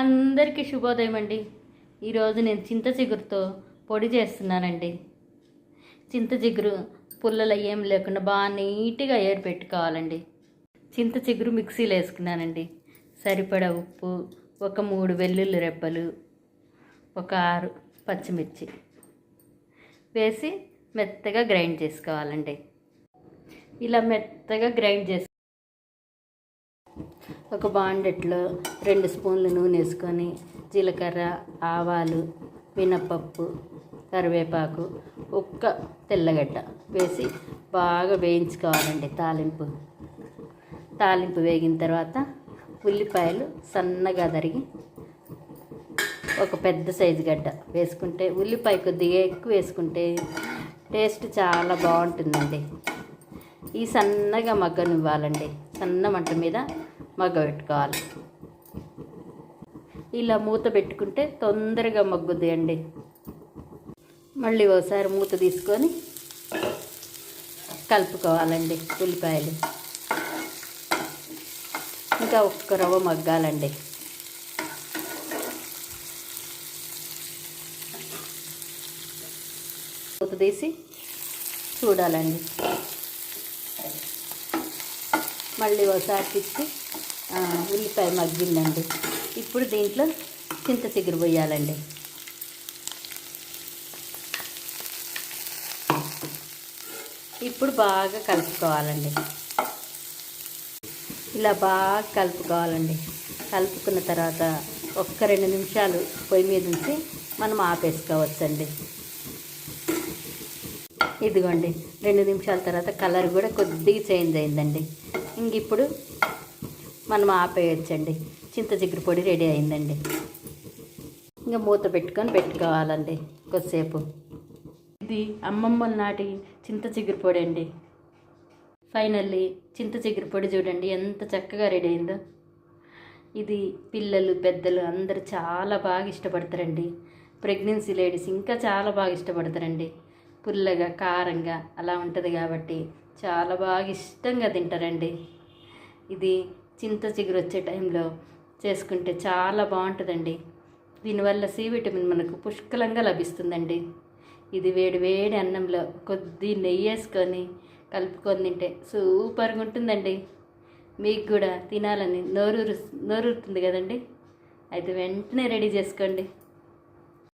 అందరికీ శుభోదయం అండి. ఈరోజు నేను చింత చిగురుతో పొడి చేస్తున్నానండి. చింత చిగురు పుల్లలు ఏం లేకుండా బాగా నీట్గా ఏరు పెట్టుకోవాలండి. చింత చిగురు మిక్సీలో వేసుకున్నానండి. సరిపడా ఉప్పు ఒక మూడు వెల్లుల్లి రెబ్బలు ఒక ఆరు పచ్చిమిర్చి వేసి మెత్తగా గ్రైండ్ చేసుకోవాలండి. ఇలా మెత్తగా గ్రైండ్ చేసి ఒక బాండెట్లో రెండు స్పూన్లు నూనె వేసుకొని జీలకర్ర ఆవాలు మినపప్పు కరివేపాకు ఒక్క తెల్లగడ్డ వేసి బాగా వేయించుకోవాలండి తాలింపు. తాలింపు వేగిన తర్వాత ఉల్లిపాయలు సన్నగా తరిగి ఒక పెద్ద సైజు గడ్డ వేసుకుంటే ఉల్లిపాయ కొద్దిగా ఎక్కువ వేసుకుంటే టేస్ట్ చాలా బాగుంటుందండి. ఈ సన్నగా మగ్గనివ్వాలండి. సన్న మంట మీద మగ్గ పెట్టుకోవాలి ఇలా మూత పెట్టుకుంటే తొందరగా మగ్గుద్ది అండి మళ్ళీ ఒకసారి మూత తీసుకొని కలుపుకోవాలండి ఉల్లిపాయలు. ఇంకా ఒక్క రవ్వ మగ్గాలండి. మూత తీసి చూడాలండి. మళ్ళీ ఒకసారి తిప్పి ఉల్లిపాయ మగ్గిందండి. ఇప్పుడు దీంట్లో చింత చిగురు పోయాలండి. ఇప్పుడు బాగా కలుపుకోవాలండి. ఇలా బాగా కలుపుకోవాలండి. కలుపుకున్న తర్వాత ఒక్క రెండు నిమిషాలు పొయ్యి మీద ఉంచి మనం ఆపేసుకోవచ్చండి. ఇదిగోండి రెండు నిమిషాల తర్వాత కలర్ కూడా కొద్దిగా చేంజ్ అయిందండి. ఇంక ఇప్పుడు మనం ఆపేయచ్చండి. చింత చిగురు పొడి రెడీ అయిందండి. ఇంకా మూత పెట్టుకొని పెట్టుకోవాలండి కొద్దిసేపు. ఇది అమ్మమ్మల నాటి చింత చిగురు పొడి అండి. ఫైనల్లీ చింత చిగురు పొడి చూడండి ఎంత చక్కగా రెడీ అయిందో. ఇది పిల్లలు పెద్దలు అందరూ చాలా బాగా ఇష్టపడతారండి. ప్రెగ్నెన్సీ లేడీస్ ఇంకా చాలా బాగా ఇష్టపడతారండి. పుల్లగా కారంగా అలా ఉంటుంది కాబట్టి చాలా బాగా ఇష్టంగా తింటారండి. ఇది చింత చిగురు వచ్చే టైంలో చేసుకుంటే చాలా బాగుంటుందండి. దీనివల్ల సి విటమిన్ మనకు పుష్కలంగా లభిస్తుందండి. ఇది వేడి వేడి అన్నంలో కొద్ది నెయ్యి వేసుకొని కలుపుకొని తింటే సూపర్గా ఉంటుందండి. మీకు కూడా తినాలని నోరూరు నోరూరుతుంది కదండి? అయితే వెంటనే రెడీ చేసుకోండి.